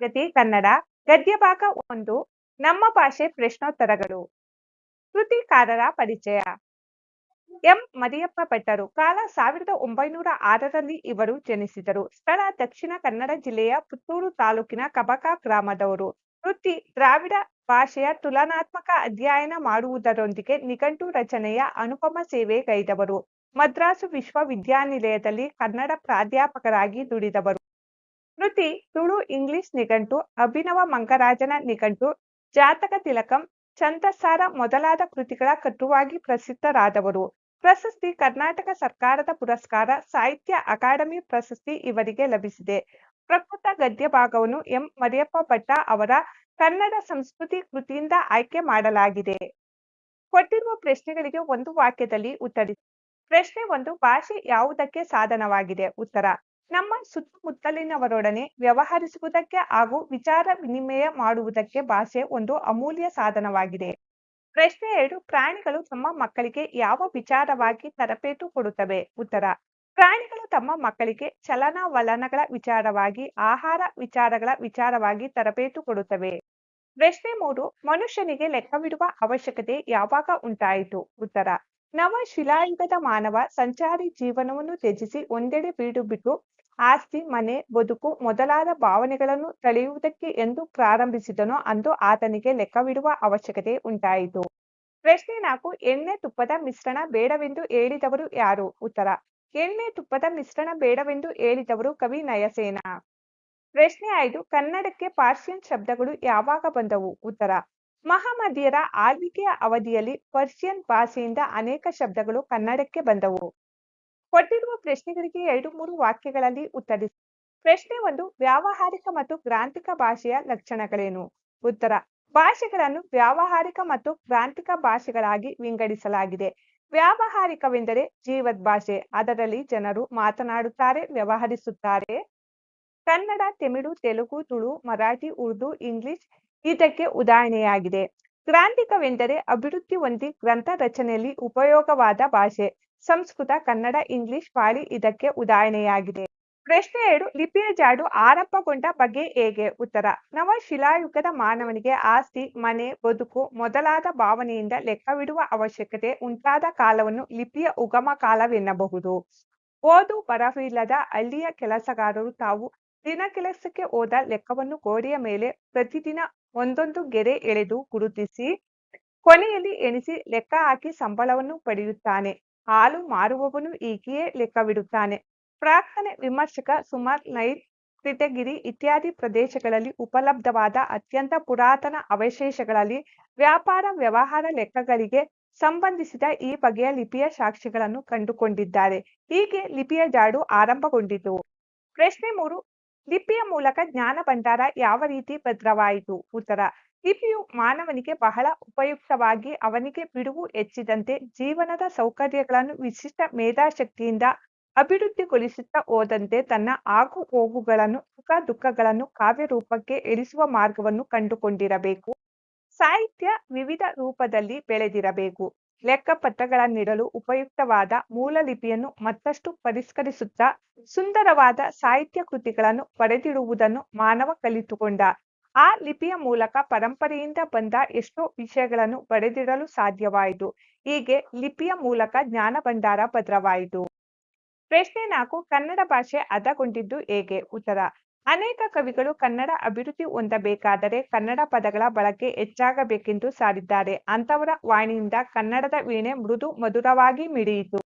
ಗತಿ ಕನ್ನಡ ಗದ್ಯಭಾಗ ಒಂದು ನಮ್ಮ ಭಾಷೆ ಪ್ರಶ್ನೋತ್ತರಗಳು. ಕೃತಿಕಾರರ ಪರಿಚಯ. ಎಂ. ಮರಿಯಪ್ಪ ಭಟ್ಟರು ಕಾಲ ಸಾವಿರದ ಒಂಬೈನೂರ ಆರರಲ್ಲಿ ಇವರು ಜನಿಸಿದರು. ಸ್ಥಳ ದಕ್ಷಿಣ ಕನ್ನಡ ಜಿಲ್ಲೆಯ ಪುತ್ತೂರು ತಾಲೂಕಿನ ಕಬಕ ಗ್ರಾಮದವರು. ವೃತ್ತಿ ದ್ರಾವಿಡ ಭಾಷೆಯ ತುಲನಾತ್ಮಕ ಅಧ್ಯಯನ ಮಾಡುವುದರೊಂದಿಗೆ ನಿಘಂಟು ರಚನೆಯ ಅನುಪಮ ಸೇವೆಗೈದವರು. ಮದ್ರಾಸು ವಿಶ್ವವಿದ್ಯಾನಿಲಯದಲ್ಲಿ ಕನ್ನಡ ಪ್ರಾಧ್ಯಾಪಕರಾಗಿ ದುಡಿದವರು. ಕೃತಿ ತುಳು ಇಂಗ್ಲಿಷ್ ನಿಘಂಟು, ಅಭಿನವ ಮಂಗರಾಜನ ನಿಘಂಟು, ಜಾತಕ ತಿಲಕಂ ಛಂದಸ್ಸಾರ ಮೊದಲಾದ ಕೃತಿಗಳ ಕಟುವಾಗಿ ಪ್ರಸಿದ್ಧರಾದವರು. ಪ್ರಶಸ್ತಿ ಕರ್ನಾಟಕ ಸರ್ಕಾರದ ಪುರಸ್ಕಾರ ಸಾಹಿತ್ಯ ಅಕಾಡೆಮಿ ಪ್ರಶಸ್ತಿ ಇವರಿಗೆ ಲಭಿಸಿದೆ. ಪ್ರಕೃತ ಗದ್ಯ ಭಾಗವನ್ನು ಎಂ. ಮರಿಯಪ್ಪ ಭಟ್ಟ ಅವರ ಕನ್ನಡ ಸಂಸ್ಕೃತಿ ಕೃತಿಯಿಂದ ಆಯ್ಕೆ ಮಾಡಲಾಗಿದೆ. ಕೊಟ್ಟಿರುವ ಪ್ರಶ್ನೆಗಳಿಗೆ ಒಂದು ವಾಕ್ಯದಲ್ಲಿ ಉತ್ತರಿಸಿ. ಪ್ರಶ್ನೆ ಒಂದು, ಭಾಷೆ ಯಾವುದಕ್ಕೆ ಸಾಧನವಾಗಿದೆ? ಉತ್ತರ ನಮ್ಮ ಸುತ್ತಮುತ್ತಲಿನವರೊಡನೆ ವ್ಯವಹರಿಸುವುದಕ್ಕೆ ಹಾಗೂ ವಿಚಾರ ವಿನಿಮಯ ಮಾಡುವುದಕ್ಕೆ ಭಾಷೆ ಒಂದು ಅಮೂಲ್ಯ ಸಾಧನವಾಗಿದೆ. ಪ್ರಶ್ನೆ ಎರಡು, ಪ್ರಾಣಿಗಳು ತಮ್ಮ ಮಕ್ಕಳಿಗೆ ಯಾವ ವಿಚಾರವಾಗಿ ತರಬೇತು ಕೊಡುತ್ತವೆ? ಉತ್ತರ, ಪ್ರಾಣಿಗಳು ತಮ್ಮ ಮಕ್ಕಳಿಗೆ ಚಲನವಲನಗಳ ವಿಚಾರವಾಗಿ, ಆಹಾರ ವಿಚಾರಗಳ ವಿಚಾರವಾಗಿ ತರಬೇತು ಕೊಡುತ್ತವೆ. ಪ್ರಶ್ನೆ ಮೂರು, ಮನುಷ್ಯನಿಗೆ ಲೆಕ್ಕವಿಡುವ ಅವಶ್ಯಕತೆ ಯಾವಾಗ ಉಂಟಾಯಿತು? ಉತ್ತರ ನವ ಶಿಲಾಯುಗದ ಮಾನವ ಸಂಚಾರಿ ಜೀವನವನ್ನು ತ್ಯಜಿಸಿ ಒಂದೆಡೆ ಬೀಡು ಬಿಟ್ಟು ಆಸ್ತಿ, ಮನೆ, ಬದುಕು ಮೊದಲಾದ ಭಾವನೆಗಳನ್ನು ತಳೆಯುವುದಕ್ಕೆ ಎಂದು ಪ್ರಾರಂಭಿಸಿದನೋ ಅಂದು ಆತನಿಗೆ ಲೆಕ್ಕವಿಡುವ ಅವಶ್ಯಕತೆ ಉಂಟಾಯಿತು. ಪ್ರಶ್ನೆ ನಾಲ್ಕು, ಎಣ್ಣೆ ತುಪ್ಪದ ಮಿಶ್ರಣ ಬೇಡವೆಂದು ಹೇಳಿದವರು ಯಾರು? ಉತ್ತರ, ಎಣ್ಣೆ ತುಪ್ಪದ ಮಿಶ್ರಣ ಬೇಡವೆಂದು ಹೇಳಿದವರು ಕವಿ ನಯಸೇನ. ಪ್ರಶ್ನೆ ಐದು, ಕನ್ನಡಕ್ಕೆ ಪಾರ್ಷಿಯನ್ ಶಬ್ದಗಳು ಯಾವಾಗ ಬಂದವು? ಉತ್ತರ, ಮಹಮದಿಯರ ಆಳ್ವಿಕೆಯ ಅವಧಿಯಲ್ಲಿ ಪರ್ಷಿಯನ್ ಭಾಷೆಯಿಂದ ಅನೇಕ ಶಬ್ದಗಳು ಕನ್ನಡಕ್ಕೆ ಬಂದವು. ಕೊಟ್ಟಿರುವ ಪ್ರಶ್ನೆಗಳಿಗೆ ಎರಡು ಮೂರು ವಾಕ್ಯಗಳಲ್ಲಿ ಉತ್ತರಿಸಿ. ಪ್ರಶ್ನೆ ಒಂದು, ವ್ಯಾವಹಾರಿಕ ಮತ್ತು ಗ್ರಾಂಥಿಕ ಭಾಷೆಯ ಲಕ್ಷಣಗಳೇನು? ಉತ್ತರ, ಭಾಷೆಗಳನ್ನು ವ್ಯಾವಹಾರಿಕ ಮತ್ತು ಗ್ರಾಂಥಿಕ ಭಾಷೆಗಳಾಗಿ ವಿಂಗಡಿಸಲಾಗಿದೆ. ವ್ಯಾವಹಾರಿಕವೆಂದರೆ ಜೀವದ್ ಭಾಷೆ, ಅದರಲ್ಲಿ ಜನರು ಮಾತನಾಡುತ್ತಾರೆ, ವ್ಯವಹರಿಸುತ್ತಾರೆ. ಕನ್ನಡ, ತಮಿಳು, ತೆಲುಗು, ತುಳು, ಮರಾಠಿ, ಉರ್ದು, ಇಂಗ್ಲಿಷ್ ಇದಕ್ಕೆ ಉದಾಹರಣೆಯಾಗಿದೆ. ಗ್ರಾಂಥಿಕವೆಂದರೆ ಅಭಿವೃದ್ಧಿ ಹೊಂದಿ ಗ್ರಂಥ ರಚನೆಯಲ್ಲಿ ಉಪಯೋಗವಾದ ಭಾಷೆ. ಸಂಸ್ಕೃತ, ಕನ್ನಡ, ಇಂಗ್ಲಿಷ್ ಪಾಳಿ ಇದಕ್ಕೆ ಉದಾಹರಣೆಯಾಗಿದೆ. ಪ್ರಶ್ನೆ ಎರಡು, ಲಿಪಿಯ ಜಾಡು ಆರಂಭಗೊಂಡ ಬಗ್ಗೆ ಹೇಗೆ? ಉತ್ತರ ನವ ಶಿಲಾಯುಗದ ಮಾನವನಿಗೆ ಆಸ್ತಿ, ಮನೆ, ಬದುಕು ಮೊದಲಾದ ಭಾವನೆಯಿಂದ ಲೆಕ್ಕವಿಡುವ ಅವಶ್ಯಕತೆ ಉಂಟಾದ ಕಾಲವನ್ನು ಲಿಪಿಯ ಉಗಮ ಕಾಲವೆನ್ನಬಹುದು. ಓದು ಬರವಿಲ್ಲದ ಹಳ್ಳಿಯ ಕೆಲಸಗಾರರು ತಾವು ದಿನ ಕೆಲಸಕ್ಕೆ ಹೋದ ಲೆಕ್ಕವನ್ನು ಗೋಡೆಯ ಮೇಲೆ ಪ್ರತಿದಿನ ಒಂದೊಂದು ಗೆರೆ ಎಳೆದು ಗುರುತಿಸಿ ಕೊನೆಯಲ್ಲಿ ಎಣಿಸಿ ಲೆಕ್ಕ ಹಾಕಿ ಸಂಬಳವನ್ನು ಪಡೆಯುತ್ತಾನೆ. ಹಾಲು ಮಾರುವವನು ಹೀಗೆಯೇ ಲೆಕ್ಕವಿಡುತ್ತಾನೆ. ಪ್ರಾರ್ಥನೆ, ವಿಮರ್ಶಕ, ಸುಮಾರ್ ಲೈ ಕ್ರಿಟಗಿರಿ ಇತ್ಯಾದಿ ಪ್ರದೇಶಗಳಲ್ಲಿ ಉಪಲಬ್ಧವಾದ ಅತ್ಯಂತ ಪುರಾತನ ಅವಶೇಷಗಳಲ್ಲಿ ವ್ಯಾಪಾರ, ವ್ಯವಹಾರ ಲೆಕ್ಕಗಳಿಗೆ ಸಂಬಂಧಿಸಿದ ಈ ಬಗೆಯ ಲಿಪಿಯ ಸಾಕ್ಷಿಗಳನ್ನು ಕಂಡುಕೊಂಡಿದ್ದಾರೆ. ಹೀಗೆ ಲಿಪಿಯ ಜಾಡು ಆರಂಭಗೊಂಡಿತು. ಪ್ರಶ್ನೆ ಮೂರು, ಲಿಪಿಯ ಮೂಲಕ ಜ್ಞಾನ ಭಂಡಾರ ಯಾವ ರೀತಿ ಭದ್ರವಾಯಿತು? ಉತ್ತರ ಲಿಪಿಯು ಮಾನವನಿಗೆ ಬಹಳ ಉಪಯುಕ್ತವಾಗಿ ಅವನಿಗೆ ಬಿಡುವು ಹೆಚ್ಚಿದಂತೆ ಜೀವನದ ಸೌಕರ್ಯಗಳನ್ನು ವಿಶಿಷ್ಟ ಮೇಧಾಶಕ್ತಿಯಿಂದ ಅಭಿವೃದ್ಧಿಗೊಳಿಸುತ್ತಾ ಹೋದಂತೆ ತನ್ನ ಆಗು ಹೋಗುಗಳನ್ನು, ಸುಖ ದುಃಖಗಳನ್ನು ಕಾವ್ಯ ರೂಪಕ್ಕೆ ಇಳಿಸುವ ಮಾರ್ಗವನ್ನು ಕಂಡುಕೊಂಡಿರಬೇಕು. ಸಾಹಿತ್ಯ ವಿವಿಧ ರೂಪದಲ್ಲಿ ಬೆಳೆದಿರಬೇಕು. ಲೆಕ್ಕಪತ್ರಗಳನ್ನಿಡಲು ಉಪಯುಕ್ತವಾದ ಮೂಲ ಲಿಪಿಯನ್ನು ಮತ್ತಷ್ಟು ಪರಿಷ್ಕರಿಸುತ್ತಾ ಸುಂದರವಾದ ಸಾಹಿತ್ಯ ಕೃತಿಗಳನ್ನು ಪಡೆದಿಡುವುದನ್ನು ಮಾನವ ಕಲಿತುಕೊಂಡ ಆ ಲಿಪಿಯ ಮೂಲಕ ಪರಂಪರೆಯಿಂದ ಬಂದ ಎಷ್ಟೋ ವಿಷಯಗಳನ್ನು ಬರೆದಿಡಲು ಸಾಧ್ಯವಾಯಿತು. ಹೀಗೆ ಲಿಪಿಯ ಮೂಲಕ ಜ್ಞಾನ ಭಂಡಾರ ಭದ್ರವಾಯಿತು. ಪ್ರಶ್ನೆ ನಾಲ್ಕು, ಕನ್ನಡ ಭಾಷೆ ಅದಗೊಂಡಿದ್ದು ಹೇಗೆ? ಉತ್ತರ, ಅನೇಕ ಕವಿಗಳು ಕನ್ನಡ ಅಭಿವೃದ್ಧಿ ಹೊಂದಬೇಕಾದರೆ ಕನ್ನಡ ಪದಗಳ ಬಳಕೆ ಹೆಚ್ಚಾಗಬೇಕೆಂದು ಸಾರಿದ್ದಾರೆ. ಅಂತವರ ವಾಣಿಯಿಂದ ಕನ್ನಡದ ವೀಣೆ ಮೃದು ಮಧುರವಾಗಿ ಮಿಡಿಯಿತು.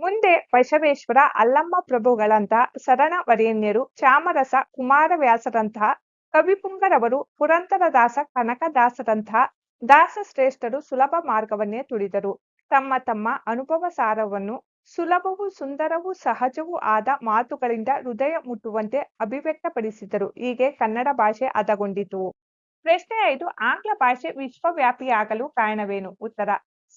ಮುಂದೆ ಬಸವೇಶ್ವರ ಅಲ್ಲಮ್ಮ ಪ್ರಭುಗಳಂತಹ ಸರಣ ವರೇಣ್ಯರು ಚಾಮರಸ ಕುಮಾರವ್ಯಾಸರಂತಹ ಕವಿಪುಂಗರವರು ಪುರಂದರದಾಸ ಕನಕದಾಸರಂತಹ ದಾಸ ಶ್ರೇಷ್ಠರು ಸುಲಭ ಮಾರ್ಗವನ್ನೇ ತುಳಿದರು. ತಮ್ಮ ತಮ್ಮ ಅನುಭವ ಸಾರವನ್ನು ಸುಲಭವೂ ಸುಂದರವೂ ಸಹಜವೂ ಆದ ಮಾತುಗಳಿಂದ ಹೃದಯ ಮುಟ್ಟುವಂತೆ ಅಭಿವ್ಯಕ್ತಪಡಿಸಿದರು. ಹೀಗೆ ಕನ್ನಡ ಭಾಷೆ ಹದಗೊಂಡಿತು. ಪ್ರಶ್ನೆ ಐದು, ಆಂಗ್ಲ ಭಾಷೆ ವಿಶ್ವವ್ಯಾಪಿಯಾಗಲು ಕಾರಣವೇನು? ಉತ್ತರ,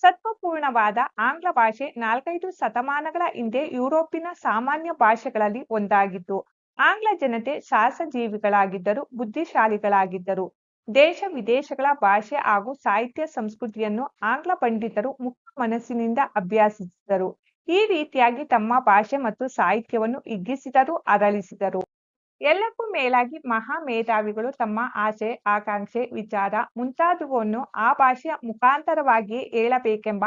ಸತ್ವಪೂರ್ಣವಾದ ಆಂಗ್ಲ ಭಾಷೆ ನಾಲ್ಕೈದು ಶತಮಾನಗಳ ಹಿಂದೆ ಯುರೋಪಿನ ಸಾಮಾನ್ಯ ಭಾಷೆಗಳಲ್ಲಿ ಒಂದಾಗಿತ್ತು. ಆಂಗ್ಲ ಜನತೆ ಸಾಹಸಜೀವಿಗಳಾಗಿದ್ದರು, ಬುದ್ಧಿಶಾಲಿಗಳಾಗಿದ್ದರು. ದೇಶ ವಿದೇಶಗಳ ಭಾಷೆ ಹಾಗೂ ಸಾಹಿತ್ಯ ಸಂಸ್ಕೃತಿಯನ್ನು ಆಂಗ್ಲ ಪಂಡಿತರು ಮುಕ್ತ ಮನಸ್ಸಿನಿಂದ ಅಭ್ಯಾಸಿಸಿದರು. ಈ ರೀತಿಯಾಗಿ ತಮ್ಮ ಭಾಷೆ ಮತ್ತು ಸಾಹಿತ್ಯವನ್ನು ಹಿಗ್ಗಿಸಿದರು ಅರಳಿಸಿದರು. ಎಲ್ಲಕ್ಕೂ ಮೇಲಾಗಿ ಮಹಾ ಮೇಧಾವಿಗಳು ತಮ್ಮ ಆಸೆ, ಆಕಾಂಕ್ಷೆ, ವಿಚಾರ ಮುಂತಾದವನ್ನು ಆ ಭಾಷೆಯ ಮುಖಾಂತರವಾಗಿಯೇ ಹೇಳಬೇಕೆಂಬ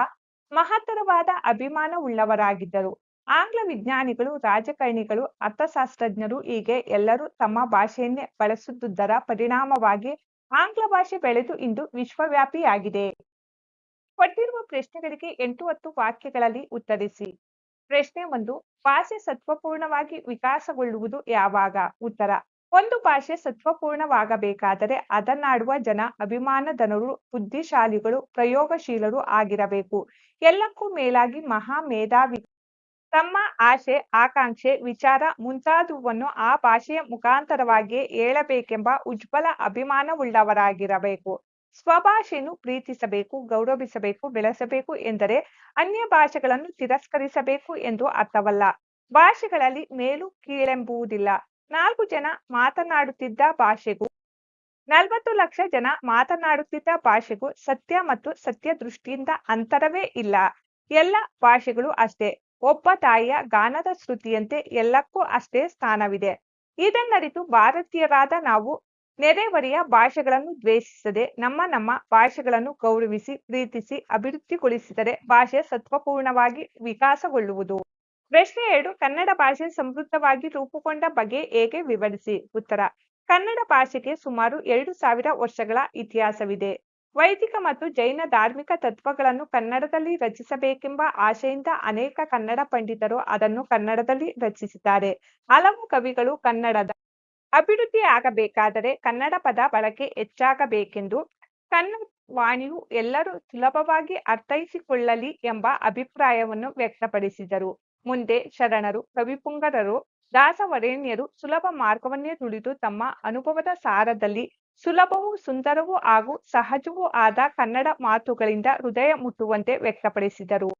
ಮಹತ್ತರವಾದ ಅಭಿಮಾನವುಳ್ಳವರಾಗಿದ್ದರು. ಆಂಗ್ಲ ವಿಜ್ಞಾನಿಗಳು, ರಾಜಕಾರಣಿಗಳು, ಅರ್ಥಶಾಸ್ತ್ರಜ್ಞರು ಹೀಗೆ ಎಲ್ಲರೂ ತಮ್ಮ ಭಾಷೆಯನ್ನೇ ಬಳಸುತ್ತಿದ್ದರ ಪರಿಣಾಮವಾಗಿ ಆಂಗ್ಲ ಭಾಷೆ ಬೆಳೆದು ಇಂದು ವಿಶ್ವವ್ಯಾಪಿಯಾಗಿದೆ. ಕೊಟ್ಟಿರುವ ಪ್ರಶ್ನೆಗಳಿಗೆ ಎಂಟು ಹತ್ತು ವಾಕ್ಯಗಳಲ್ಲಿ ಉತ್ತರಿಸಿ. ಪ್ರಶ್ನೆ ಒಂದು, ಭಾಷೆ ಸತ್ವಪೂರ್ಣವಾಗಿ ವಿಕಾಸಗೊಳ್ಳುವುದು ಯಾವಾಗ? ಉತ್ತರ, ಒಂದು ಭಾಷೆ ಸತ್ವಪೂರ್ಣವಾಗಬೇಕಾದರೆ ಅದನ್ನಾಡುವ ಜನ, ಅಭಿಮಾನಧನರು, ಬುದ್ಧಿಶಾಲಿಗಳು, ಪ್ರಯೋಗಶೀಲರು ಆಗಿರಬೇಕು. ಎಲ್ಲಕ್ಕೂ ಮೇಲಾಗಿ ಮಹಾ ಮೇಧಾವಿ ತಮ್ಮ ಆಶೆ, ಆಕಾಂಕ್ಷೆ, ವಿಚಾರ ಮುಂತಾದವನ್ನು ಆ ಭಾಷೆಯ ಮುಖಾಂತರವಾಗಿಯೇ ಹೇಳಬೇಕೆಂಬ ಉಜ್ವಲ ಅಭಿಮಾನವುಳ್ಳವರಾಗಿರಬೇಕು. ಸ್ವಭಾಷೆಯನ್ನು ಪ್ರೀತಿಸಬೇಕು, ಗೌರವಿಸಬೇಕು, ಬೆಳೆಸಬೇಕು ಎಂದರೆ ಅನ್ಯ ಭಾಷೆಗಳನ್ನು ತಿರಸ್ಕರಿಸಬೇಕು ಎಂದು ಅರ್ಥವಲ್ಲ. ಭಾಷೆಗಳಲ್ಲಿ ಮೇಲು ಕೀಳೆಂಬುವುದಿಲ್ಲ. ನಾಲ್ಕು ಜನ ಮಾತನಾಡುತ್ತಿದ್ದ ಭಾಷೆಗೂ, ನಲವತ್ತು ಲಕ್ಷ ಜನ ಮಾತನಾಡುತ್ತಿದ್ದ ಭಾಷೆಗೂ ಸತ್ಯ ಮತ್ತು ಸತ್ಯ ದೃಷ್ಟಿಯಿಂದ ಅಂತರವೇ ಇಲ್ಲ. ಎಲ್ಲ ಭಾಷೆಗಳು ಅಷ್ಟೇ. ಒಬ್ಬ ತಾಯಿಯ ಗಾನದ ಶ್ರುತಿಯಂತೆ ಎಲ್ಲಕ್ಕೂ ಅಷ್ಟೇ ಸ್ಥಾನವಿದೆ. ಇದನ್ನರಿತು ಭಾರತೀಯರಾದ ನಾವು ನೆರೆಹೊರೆಯ ಭಾಷೆಗಳನ್ನು ದ್ವೇಷಿಸದೆ, ನಮ್ಮ ನಮ್ಮ ಭಾಷೆಗಳನ್ನು ಗೌರವಿಸಿ, ಪ್ರೀತಿಸಿ, ಅಭಿವೃದ್ಧಿಗೊಳಿಸಿದರೆ ಭಾಷೆ ಸತ್ವಪೂರ್ಣವಾಗಿ ವಿಕಾಸಗೊಳ್ಳುವುದು. ಪ್ರಶ್ನೆ ಎರಡು, ಕನ್ನಡ ಭಾಷೆ ಸಮೃದ್ಧವಾಗಿ ರೂಪುಗೊಂಡ ಬಗ್ಗೆ ಹೇಗೆ ವಿವರಿಸಿ? ಉತ್ತರ, ಕನ್ನಡ ಭಾಷೆಗೆ ಸುಮಾರು ಎರಡು ಸಾವಿರ ವರ್ಷಗಳ ಇತಿಹಾಸವಿದೆ. ವೈದಿಕ ಮತ್ತು ಜೈನ ಧಾರ್ಮಿಕ ತತ್ವಗಳನ್ನು ಕನ್ನಡದಲ್ಲಿ ರಚಿಸಬೇಕೆಂಬ ಆಶೆಯಿಂದ ಅನೇಕ ಕನ್ನಡ ಪಂಡಿತರು ಅದನ್ನು ಕನ್ನಡದಲ್ಲಿ ರಚಿಸಿದ್ದಾರೆ. ಹಲವು ಕವಿಗಳು ಕನ್ನಡದ ಅಭಿವೃದ್ಧಿ ಆಗಬೇಕಾದರೆ ಕನ್ನಡ ಪದ ಬಳಕೆ ಹೆಚ್ಚಾಗಬೇಕೆಂದು ಕನ್ನಡ ವಾಣಿಯು ಎಲ್ಲರೂ ಸುಲಭವಾಗಿ ಅರ್ಥೈಸಿಕೊಳ್ಳಲಿ ಎಂಬ ಅಭಿಪ್ರಾಯವನ್ನು ವ್ಯಕ್ತಪಡಿಸಿದರು. ಮುಂದೆ ಶರಣರು, ಕವಿಪುಂಗರರು, ದಾಸವರೇಣ್ಯರು ಸುಲಭ ಮಾರ್ಗವನ್ನೇ ತುಳಿದು ತಮ್ಮ ಅನುಭವದ ಸಾರದಲ್ಲಿ ಸುಲಭವೂ ಸುಂದರವೂ ಹಾಗೂ ಸಹಜವೂ ಆದ ಕನ್ನಡ ಮಾತುಗಳಿಂದ ಹೃದಯ ಮುಟ್ಟುವಂತೆ ವ್ಯಕ್ತಪಡಿಸಿದರು.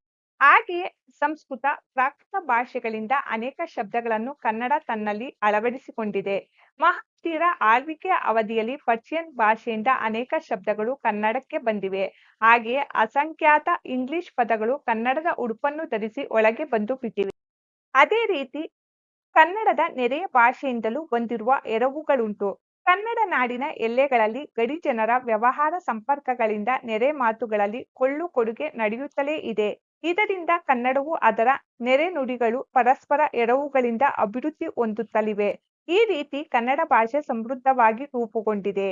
ಹಾಗೆಯೇ ಸಂಸ್ಕೃತ, ಪ್ರಾಕೃತ ಭಾಷೆಗಳಿಂದ ಅನೇಕ ಶಬ್ದಗಳನ್ನು ಕನ್ನಡ ತನ್ನಲ್ಲಿ ಅಳವಡಿಸಿಕೊಂಡಿದೆ. ಮಹತ್ತೀರ ಆಳ್ವಿಕೆಯ ಅವಧಿಯಲ್ಲಿ ಪರ್ಷಿಯನ್ ಭಾಷೆಯಿಂದ ಅನೇಕ ಶಬ್ದಗಳು ಕನ್ನಡಕ್ಕೆ ಬಂದಿವೆ. ಹಾಗೆಯೇ ಅಸಂಖ್ಯಾತ ಇಂಗ್ಲಿಷ್ ಪದಗಳು ಕನ್ನಡದ ಉಡುಪನ್ನು ಧರಿಸಿ ಒಳಗೆ ಬಂದು ಬಿಟ್ಟಿವೆ ಅದೇ ರೀತಿ ಕನ್ನಡದ ನೆರೆಯ ಭಾಷೆಯಿಂದಲೂ ಬಂದಿರುವ ಎರವುಗಳುಂಟು. ಕನ್ನಡ ನಾಡಿನ ಎಲ್ಲೆಗಳಲ್ಲಿ ಗಡಿ ಜನರ ವ್ಯವಹಾರ ಸಂಪರ್ಕಗಳಿಂದ ನೆರೆ ಮಾತುಗಳಲ್ಲಿ ಕೊಳ್ಳು ಕೊಡುಗೆ ನಡೆಯುತ್ತಲೇ ಇದೆ. ಇದರಿಂದ ಕನ್ನಡವು ಅದರ ನೆರೆ ನುಡಿಗಳು ಪರಸ್ಪರ ಎರವುಗಳಿಂದ ಅಭಿವೃದ್ಧಿ ಹೊಂದುತ್ತಲಿವೆ. ಈ ರೀತಿ ಕನ್ನಡ ಭಾಷೆ ಸಮೃದ್ಧವಾಗಿ ರೂಪುಗೊಂಡಿದೆ.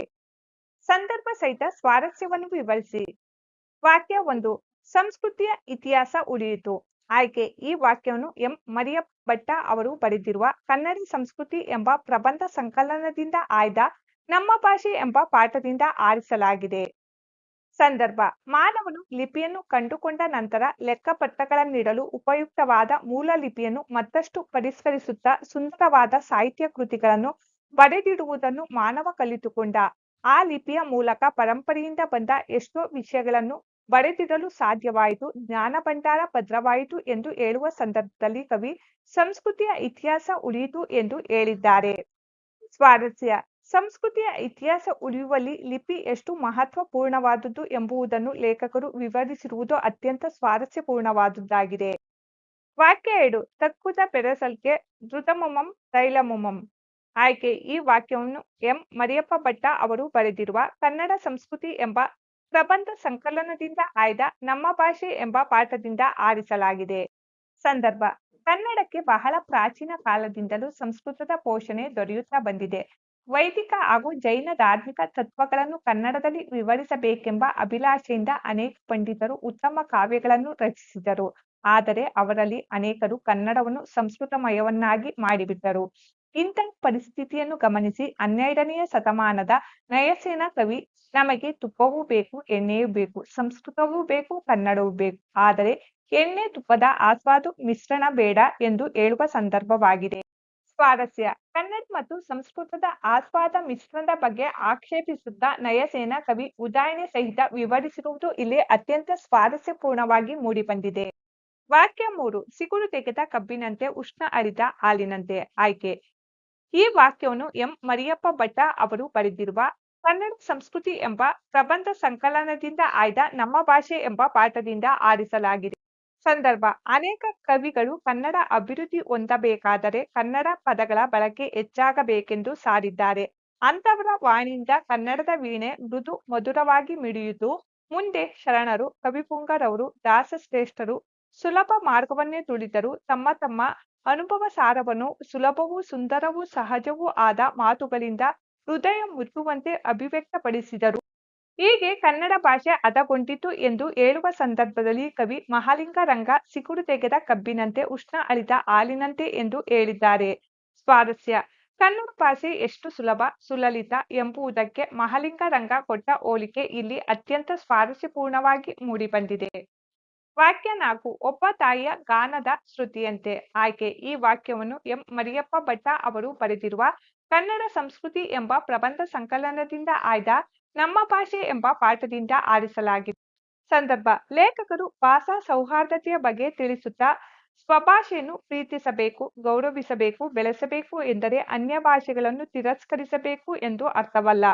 ಸಂದರ್ಭ ಸಹಿತ ಸ್ವಾರಸ್ಯವನ್ನು ವಿವರಿಸಿ. ವಾಕ್ಯ ಒಂದು, ಸಂಸ್ಕೃತಿಯ ಇತಿಹಾಸ ಉಳಿಯಿತು. ಆಯ್ಕೆ ಈ ವಾಕ್ಯವನ್ನು ಎಂ. ಮರಿಯಪ್ಪ ಭಟ್ಟ ಅವರು ಬರೆದಿರುವ ಕನ್ನಡ ಸಂಸ್ಕೃತಿ ಎಂಬ ಪ್ರಬಂಧ ಸಂಕಲನದಿಂದ ಆಯ್ದ ನಮ್ಮ ಭಾಷೆ ಎಂಬ ಪಾಠದಿಂದ ಆರಿಸಲಾಗಿದೆ. ಸಂದರ್ಭ. ಮಾನವನು ಲಿಪಿಯನ್ನು ಕಂಡುಕೊಂಡ ನಂತರ ಲೆಕ್ಕಪತ್ರಗಳನ್ನಿಡಲು ಉಪಯುಕ್ತವಾದ ಮೂಲ ಲಿಪಿಯನ್ನು ಮತ್ತಷ್ಟು ಪರಿಷ್ಕರಿಸುತ್ತಾ ಸುಂದರವಾದ ಸಾಹಿತ್ಯ ಕೃತಿಗಳನ್ನು ಬರೆದಿಡುವುದನ್ನು ಮಾನವ ಕಲಿತುಕೊಂಡ. ಆ ಲಿಪಿಯ ಮೂಲಕ ಪರಂಪರೆಯಿಂದ ಬಂದ ಎಷ್ಟೋ ವಿಷಯಗಳನ್ನು ಬರೆದಿಡಲು ಸಾಧ್ಯವಾಯಿತು, ಜ್ಞಾನ ಭಂಡಾರ ಭದ್ರವಾಯಿತು ಎಂದು ಹೇಳುವ ಸಂದರ್ಭದಲ್ಲಿ ಕವಿ, ಸಂಸ್ಕೃತಿಯ ಇತಿಹಾಸ ಉಳಿಯಿತು ಎಂದು ಹೇಳಿದ್ದಾರೆ. ಸ್ವಾರಸ್ಯ, ಸಂಸ್ಕೃತಿಯ ಇತಿಹಾಸ ಉಳಿಯುವಲ್ಲಿ ಲಿಪಿ ಎಷ್ಟು ಮಹತ್ವಪೂರ್ಣವಾದುದು ಎಂಬುದನ್ನು ಲೇಖಕರು ವಿವರಿಸಿರುವುದು ಅತ್ಯಂತ ಸ್ವಾರಸ್ಯಪೂರ್ಣವಾದುದಾಗಿದೆ. ವಾಕ್ಯ ಎರಡು, ತಕ್ಕುದ ಪೆರಸಲ್ಗೆ ಧೃತಮುಮಂ ತೈಲಮುಮಂ. ಆಯ್ಕೆ, ಈ ವಾಕ್ಯವನ್ನು ಎಂ. ಮರಿಯಪ್ಪ ಭಟ್ಟ ಅವರು ಬರೆದಿರುವ ಕನ್ನಡ ಸಂಸ್ಕೃತಿ ಎಂಬ ಪ್ರಬಂಧ ಸಂಕಲನದಿಂದ ಆಯ್ದ ನಮ್ಮ ಭಾಷೆ ಎಂಬ ಪಾಠದಿಂದ ಆರಿಸಲಾಗಿದೆ. ಸಂದರ್ಭ, ಕನ್ನಡಕ್ಕೆ ಬಹಳ ಪ್ರಾಚೀನ ಕಾಲದಿಂದಲೂ ಸಂಸ್ಕೃತದ ಪೋಷಣೆ ದೊರೆಯುತ್ತಾ ಬಂದಿದೆ. ವೈದಿಕ ಹಾಗೂ ಜೈನ ಧಾರ್ಮಿಕ ತತ್ವಗಳನ್ನು ಕನ್ನಡದಲ್ಲಿ ವಿವರಿಸಬೇಕೆಂಬ ಅಭಿಲಾಷೆಯಿಂದ ಅನೇಕ ಪಂಡಿತರು ಉತ್ತಮ ಕಾವ್ಯಗಳನ್ನು ರಚಿಸಿದರು. ಆದರೆ ಅವರಲ್ಲಿ ಅನೇಕರು ಕನ್ನಡವನ್ನು ಸಂಸ್ಕೃತಮಯವನ್ನಾಗಿ ಮಾಡಿಬಿಟ್ಟರು. ಇಂಥ ಪರಿಸ್ಥಿತಿಯನ್ನು ಗಮನಿಸಿ ಹನ್ನೆರಡನೆಯ ಶತಮಾನದ ನಯಸೇನ ಕವಿ ನಮಗೆ ತುಪ್ಪವೂ ಬೇಕು, ಎಣ್ಣೆಯೂ ಬೇಕು, ಸಂಸ್ಕೃತವೂ ಬೇಕು, ಕನ್ನಡವೂ ಬೇಕು. ಆದರೆ ಎಣ್ಣೆ ತುಪ್ಪದ ಆಸ್ವಾದು ಮಿಶ್ರಣ ಬೇಡ ಎಂದು ಹೇಳುವ ಸಂದರ್ಭವಾಗಿದೆ. ಸ್ವಾರಸ್ಯ. ಕನ್ನಡ ಮತ್ತು ಸಂಸ್ಕೃತದ ಆಸ್ವಾದ ಮಿಶ್ರಣದ ಬಗ್ಗೆ ಆಕ್ಷೇಪಿಸುತ್ತಾ ನಯಸೇನ ಕವಿ ಉದಾಹರಣೆ ಸಹಿತ ವಿವರಿಸಿರುವುದು ಇಲ್ಲಿ ಅತ್ಯಂತ ಸ್ವಾರಸ್ಯಪೂರ್ಣವಾಗಿ ಮೂಡಿಬಂದಿದೆ. ವಾಕ್ಯ ಮೂರು. ಸಿಗುರು ತೆಗೆದ ಕಬ್ಬಿನಂತೆ ಉಷ್ಣ ಅರಿದ ಹಾಲಿನಂತೆ. ಆಯ್ಕೆ. ಈ ವಾಕ್ಯವನ್ನು ಎಂ. ಮರಿಯಪ್ಪ ಭಟ್ಟ ಅವರು ಬರೆದಿರುವ ಕನ್ನಡ ಸಂಸ್ಕೃತಿ ಎಂಬ ಪ್ರಬಂಧ ಸಂಕಲನದಿಂದ ಆಯ್ದ ನಮ್ಮ ಭಾಷೆ ಎಂಬ ಪಾಠದಿಂದ ಆರಿಸಲಾಗಿದೆ. ಸಂದರ್ಭ, ಅನೇಕ ಕವಿಗಳು ಕನ್ನಡ ಅಭಿವೃದ್ಧಿ ಹೊಂದಬೇಕಾದರೆ ಕನ್ನಡ ಪದಗಳ ಬಳಕೆ ಹೆಚ್ಚಾಗಬೇಕೆಂದು ಸಾರಿದ್ದಾರೆ. ಅಂತವರ ವಾಣಿಯಿಂದ ಕನ್ನಡದ ವೀಣೆ ಮೃದು ಮಧುರವಾಗಿ ಮಿಡಿಯಿತು ಮುಂದೆ ಶರಣರು, ಕವಿಪುಂಗರವರು ದಾಸಶ್ರೇಷ್ಠರು ಸುಲಭ ಮಾರ್ಗವನ್ನೇ ತುಳಿದರು ತಮ್ಮ ತಮ್ಮ ಅನುಭವ ಸಾರವನ್ನು ಸುಲಭವೂ ಸುಂದರವೂ ಸಹಜವೂ ಆದ ಮಾತುಗಳಿಂದ ಹೃದಯ ಮುಚ್ಚುವಂತೆ ಅಭಿವ್ಯಕ್ತಪಡಿಸಿದರು. ಹೀಗೆ ಕನ್ನಡ ಭಾಷೆ ಹದಗೊಂಡಿತು ಎಂದು ಹೇಳುವ ಸಂದರ್ಭದಲ್ಲಿ ಕವಿ ಮಹಾಲಿಂಗರಂಗ ಸಿಗುಡು ತೆಗೆದ ಕಬ್ಬಿನಂತೆ ಉಷ್ಣ ಅಳಿದ ಹಾಲಿನಂತೆ ಎಂದು ಹೇಳಿದ್ದಾರೆ. ಸ್ವಾರಸ್ಯ, ಕನ್ನಡ ಭಾಷೆ ಎಷ್ಟು ಸುಲಭ, ಸುಲಲಿತ ಎಂಬುದಕ್ಕೆ ಮಹಾಲಿಂಗರಂಗ ಕೊಟ್ಟ ಹೋಲಿಕೆ ಇಲ್ಲಿ ಅತ್ಯಂತ ಸ್ವಾರಸ್ಯಪೂರ್ಣವಾಗಿ ಮೂಡಿಬಂದಿದೆ. ವಾಕ್ಯ ನಾಲ್ಕು, ಒಬ್ಬ ತಾಯಿಯ ಗಾನದ ಶ್ರುತಿಯಂತೆ. ಆಯ್ಕೆ ಈ ವಾಕ್ಯವನ್ನು ಎಂ. ಮರಿಯಪ್ಪ ಭಟ್ಟ ಅವರು ಬರೆದಿರುವ ಕನ್ನಡ ಸಂಸ್ಕೃತಿ ಎಂಬ ಪ್ರಬಂಧ ಸಂಕಲನದಿಂದ ಆಯ್ದ ನಮ್ಮ ಭಾಷೆ ಎಂಬ ಪಾಠದಿಂದ ಆರಿಸಲಾಗಿದೆ. ಸಂದರ್ಭ, ಲೇಖಕರು ಭಾಷಾ ಸೌಹಾರ್ದತೆಯ ಬಗ್ಗೆ ತಿಳಿಸುತ್ತಾ ಸ್ವಭಾಷೆಯನ್ನು ಪ್ರೀತಿಸಬೇಕು, ಗೌರವಿಸಬೇಕು, ಬೆಳೆಸಬೇಕು ಎಂದರೆ ಅನ್ಯ ಭಾಷೆಗಳನ್ನು ತಿರಸ್ಕರಿಸಬೇಕು ಎಂದು ಅರ್ಥವಲ್ಲ.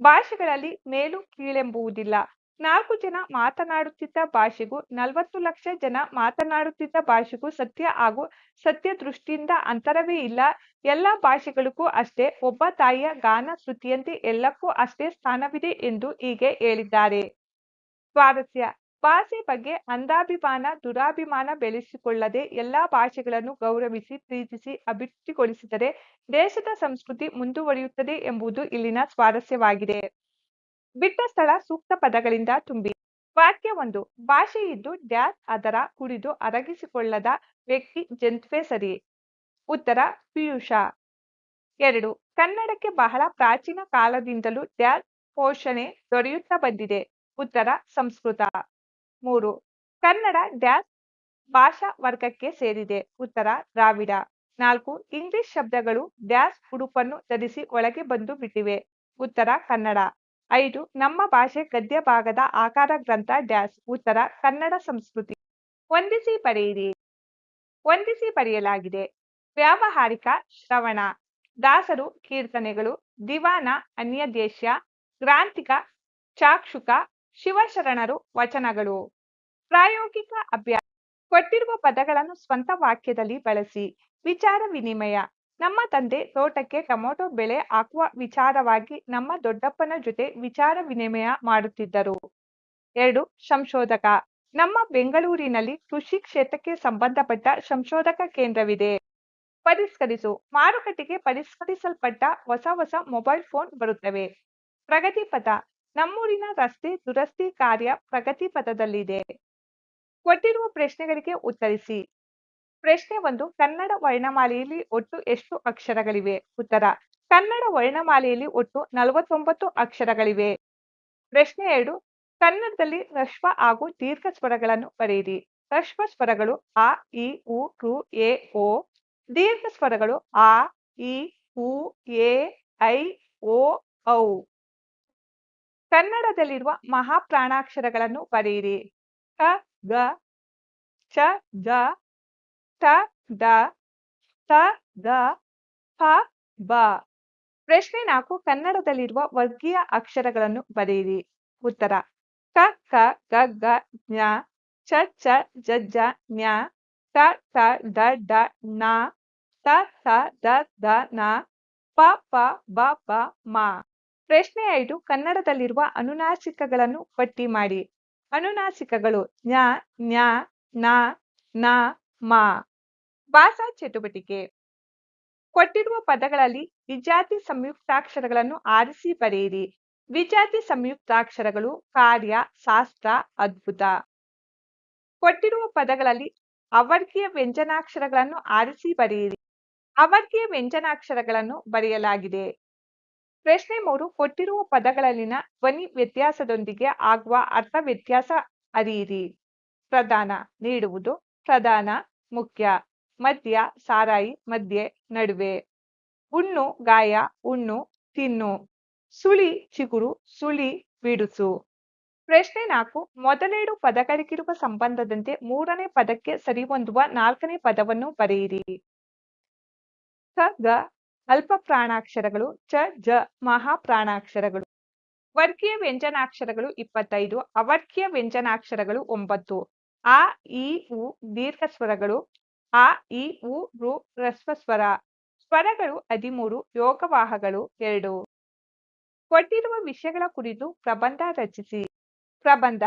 ಭಾಷೆಗಳಲ್ಲಿ ಮೇಲು ಕೀಳೆಂಬುವುದಿಲ್ಲ. ನಾಲ್ಕು ಜನ ಮಾತನಾಡುತ್ತಿದ್ದ ಭಾಷೆಗೂ ನಲವತ್ತು ಲಕ್ಷ ಜನ ಮಾತನಾಡುತ್ತಿದ್ದ ಭಾಷೆಗೂ ಸತ್ಯ ಹಾಗೂ ಸತ್ಯ ದೃಷ್ಟಿಯಿಂದ ಅಂತರವೇ ಇಲ್ಲ. ಎಲ್ಲ ಭಾಷೆಗಳಿಗೂ ಅಷ್ಟೇ, ಒಬ್ಬ ತಾಯಿಯ ಗಾನ ಶ್ರುತಿಯಂತೆ ಎಲ್ಲಕ್ಕೂ ಅಷ್ಟೇ ಸ್ಥಾನವಿದೆ ಎಂದು ಹೀಗೆ ಹೇಳಿದ್ದಾರೆ. ಸ್ವಾರಸ್ಯ. ಭಾಷೆ ಬಗ್ಗೆ ಅಂಧಾಭಿಮಾನ, ದುರಾಭಿಮಾನ ಬೆಳೆಸಿಕೊಳ್ಳದೆ ಎಲ್ಲಾ ಭಾಷೆಗಳನ್ನು ಗೌರವಿಸಿ, ಪ್ರೀತಿಸಿ, ಅಭಿವೃದ್ಧಿಗೊಳಿಸಿದರೆ ದೇಶದ ಸಂಸ್ಕೃತಿ ಮುಂದುವರಿಯುತ್ತದೆ ಎಂಬುದು ಇಲ್ಲಿನ ಸ್ವಾರಸ್ಯವಾಗಿದೆ. ಬಿಟ್ಟ ಸ್ಥಳ ಸೂಕ್ತ ಪದಗಳಿಂದ ತುಂಬಿ. ವಾಕ್ಯ ಒಂದು, ಭಾಷೆ ಇದ್ದು ಡ್ಯಾಸ್ ಅದರ ಕುಡಿದು ಅರಗಿಸಿಕೊಳ್ಳದ ವ್ಯಕ್ತಿ ಜಂತ್ವೇ ಸರಿ. ಉತ್ತರ, ಪಿಯೂಷ. ಎರಡು, ಕನ್ನಡಕ್ಕೆ ಬಹಳ ಪ್ರಾಚೀನ ಕಾಲದಿಂದಲೂ ಡ್ಯಾಸ್ ಪೋಷಣೆ ದೊರೆಯುತ್ತಾ ಬಂದಿದೆ. ಉತ್ತರ, ಸಂಸ್ಕೃತ. ಮೂರು, ಕನ್ನಡ ಡ್ಯಾಸ್ ಭಾಷಾ ವರ್ಗಕ್ಕೆ ಸೇರಿದೆ. ಉತ್ತರ, ದ್ರಾವಿಡ. ನಾಲ್ಕು, ಇಂಗ್ಲಿಷ್ ಶಬ್ದಗಳು ಡ್ಯಾಸ್ ಉಡುಪನ್ನು ಧರಿಸಿ ಒಳಗೆ ಬಂದು ಬಿಟ್ಟಿವೆ. ಉತ್ತರ, ಕನ್ನಡ. ಐದು, ನಮ್ಮ ಭಾಷೆ ಗದ್ಯ ಭಾಗದ ಆಕಾರ ಗ್ರಂಥ ಡ್ಯಾಸ್ ಉತ್ತರ ಕನ್ನಡ ಸಂಸ್ಕೃತಿ. ಹೊಂದಿಸಿ ಬರೆಯಿರಿ ಹೊಂದಿಸಿ ಬರೆಯಲಾಗಿದೆ ವ್ಯಾವಹಾರಿಕ ಶ್ರವಣ, ದಾಸರು ಕೀರ್ತನೆಗಳು, ದಿವಾನ, ಅನ್ಯದೇಶ್ಯ ಗ್ರಾಂತಿಕ ಚಾಕ್ಷುಕ, ಶಿವಶರಣರು ವಚನಗಳು. ಪ್ರಾಯೋಗಿಕ ಅಭ್ಯಾಸ. ಕೊಟ್ಟಿರುವ ಪದಗಳನ್ನು ಸ್ವಂತ ವಾಕ್ಯದಲ್ಲಿ ಬಳಸಿ. ವಿಚಾರ ವಿನಿಮಯ. ನಮ್ಮ ತಂದೆ ತೋಟಕ್ಕೆ ಟೊಮೊಟೊ ಬೆಳೆ ಹಾಕುವ ವಿಚಾರವಾಗಿ ನಮ್ಮ ದೊಡ್ಡಪ್ಪನ ಜೊತೆ ವಿಚಾರ ವಿನಿಮಯ ಮಾಡುತ್ತಿದ್ದರು. ಎರಡು, ಸಂಶೋಧಕ. ನಮ್ಮ ಬೆಂಗಳೂರಿನಲ್ಲಿ ಕೃಷಿ ಕ್ಷೇತ್ರಕ್ಕೆ ಸಂಬಂಧಪಟ್ಟ ಸಂಶೋಧಕ ಕೇಂದ್ರವಿದೆ. ಪರಿಷ್ಕರಿಸು. ಮಾರುಕಟ್ಟೆಗೆ ಪರಿಷ್ಕರಿಸಲ್ಪಟ್ಟ ಹೊಸ ಹೊಸ ಮೊಬೈಲ್ ಫೋನ್ ಬರುತ್ತವೆ. ಪ್ರಗತಿಪಥ ನಮ್ಮೂರಿನ ರಸ್ತೆ ದುರಸ್ತಿ ಕಾರ್ಯ ಪ್ರಗತಿ ಪಥದಲ್ಲಿದೆ. ಕೊಟ್ಟಿರುವ ಪ್ರಶ್ನೆಗಳಿಗೆ ಉತ್ತರಿಸಿ. ಪ್ರಶ್ನೆ ಒಂದು, ಕನ್ನಡ ವರ್ಣಮಾಲೆಯಲ್ಲಿ ಒಟ್ಟು ಎಷ್ಟು ಅಕ್ಷರಗಳಿವೆ? ಉತ್ತರ, ಕನ್ನಡ ವರ್ಣಮಾಲೆಯಲ್ಲಿ ಒಟ್ಟು ನಲವತ್ತೊಂಬತ್ತು ಅಕ್ಷರಗಳಿವೆ. ಪ್ರಶ್ನೆ ಎರಡು, ಕನ್ನಡದಲ್ಲಿ ಹ್ರಸ್ವ ಹಾಗೂ ದೀರ್ಘ ಸ್ವರಗಳನ್ನು ಬರೆಯಿರಿ. ಹ್ರಸ್ವ ಸ್ವರಗಳು ಅ ಇ, ಉ ಋ ಎ, ಓ. ದೀರ್ಘ ಸ್ವರಗಳು ಆ, ಇ, ಉ, ಎ, ಐ, ಓ, ಔ. ಕನ್ನಡದಲ್ಲಿರುವ ಮಹಾಪ್ರಾಣಾಕ್ಷರಗಳನ್ನು ಬರೆಯಿರಿ. ಕ ಗ, ಚ, ಜ ಟ ಡ ತ ಗ ಪ, ಬ. ಪ್ರಶ್ನೆ ನಾಲ್ಕು, ಕನ್ನಡದಲ್ಲಿರುವ ವರ್ಗೀಯ ಅಕ್ಷರಗಳನ್ನು ಬರೆಯಿರಿ. ಉತ್ತರ. ಕ ಕ, ಗ ಗ, ಜ್ಞ, ಚ ಚ, ಜ ಜ ಜ್ಞ ಟ ಟ ಡ ಡ, ನ ತ ತ ದ ದ, ನ, ಪ ಪ, ಬ ಬ ಮ. ಪ್ರಶ್ನೆ ಐದು, ಕನ್ನಡದಲ್ಲಿರುವ ಅನುನಾಸಿಕಗಳನ್ನು ಪಟ್ಟಿ ಮಾಡಿ. ಅನುನಾಸಿಕಗಳು ಜ್ಞ ಜ್ಞ ನ ನ, ಮ. ಭಾಷಾ ಚಟುವಟಿಕೆ. ಕೊಟ್ಟಿರುವ ಪದಗಳಲ್ಲಿ ವಿಜಾತಿ ಸಂಯುಕ್ತಾಕ್ಷರಗಳನ್ನು ಆರಿಸಿ ಬರೆಯಿರಿ. ವಿಜಾತಿ ಸಂಯುಕ್ತಾಕ್ಷರಗಳು ಕಾರ್ಯ, ಶಾಸ್ತ್ರ, ಅದ್ಭುತ. ಕೊಟ್ಟಿರುವ ಪದಗಳಲ್ಲಿ ಅವರ್ಗೀಯ ವ್ಯಂಜನಾಕ್ಷರಗಳನ್ನು ಆರಿಸಿ ಬರೆಯಿರಿ. ಅವರ್ಗೀಯ ವ್ಯಂಜನಾಕ್ಷರಗಳನ್ನು ಬರೆಯಲಾಗಿದೆ. ಪ್ರಶ್ನೆ ಮೂರು, ಕೊಟ್ಟಿರುವ ಪದಗಳಲ್ಲಿನ ಧ್ವನಿ ವ್ಯತ್ಯಾಸದೊಂದಿಗೆ ಆಗುವ ಅರ್ಥ ವ್ಯತ್ಯಾಸ ಅರಿಯಿರಿ. ಪ್ರಧಾನ, ನೀಡುವುದು ಪ್ರಧಾನ, ಮುಖ್ಯ. ಮಧ್ಯ ಸಾರಾಯಿ ಮಧ್ಯೆ ನಡುವೆ. ಉಣ್ಣು, ಗಾಯ, ಉಣ್ಣು, ತಿನ್ನು. ಸುಳಿ, ಚಿಗುರು, ಸುಳಿ, ಬಿಡುಸು. ಪ್ರಶ್ನೆ ನಾಲ್ಕು ಮೊದಲೆರಡು ಪದಗಳಿಗಿರುವ ಸಂಬಂಧದಂತೆ ಮೂರನೇ ಪದಕ್ಕೆ ಸರಿಹೊಂದುವ ನಾಲ್ಕನೇ ಪದವನ್ನು ಬರೆಯಿರಿ. ಕ ಗ, ಅಲ್ಪ ಪ್ರಾಣಾಕ್ಷರಗಳು, ಚ, ಜ ಮಹಾಪ್ರಾಣಾಕ್ಷರಗಳು ವರ್ಗೀಯ ವ್ಯಂಜನಾಕ್ಷರಗಳು ಇಪ್ಪತ್ತೈದು, ಅವರ್ಗೀಯ ವ್ಯಂಜನಾಕ್ಷರಗಳು ಒಂಬತ್ತು. ಆ ಇ ಉ ದೀರ್ಘ ಸ್ವರಗಳು ಆ ಇ ಉ, ರು ಹ್ರಸ್ವ ಸ್ವರ. ಸ್ವರಗಳು ಹದಿಮೂರು ಯೋಗವಾಹಗಳು ಎರಡು. ಕೊಟ್ಟಿರುವ ವಿಷಯಗಳ ಕುರಿತು ಪ್ರಬಂಧ ರಚಿಸಿ. ಪ್ರಬಂಧ.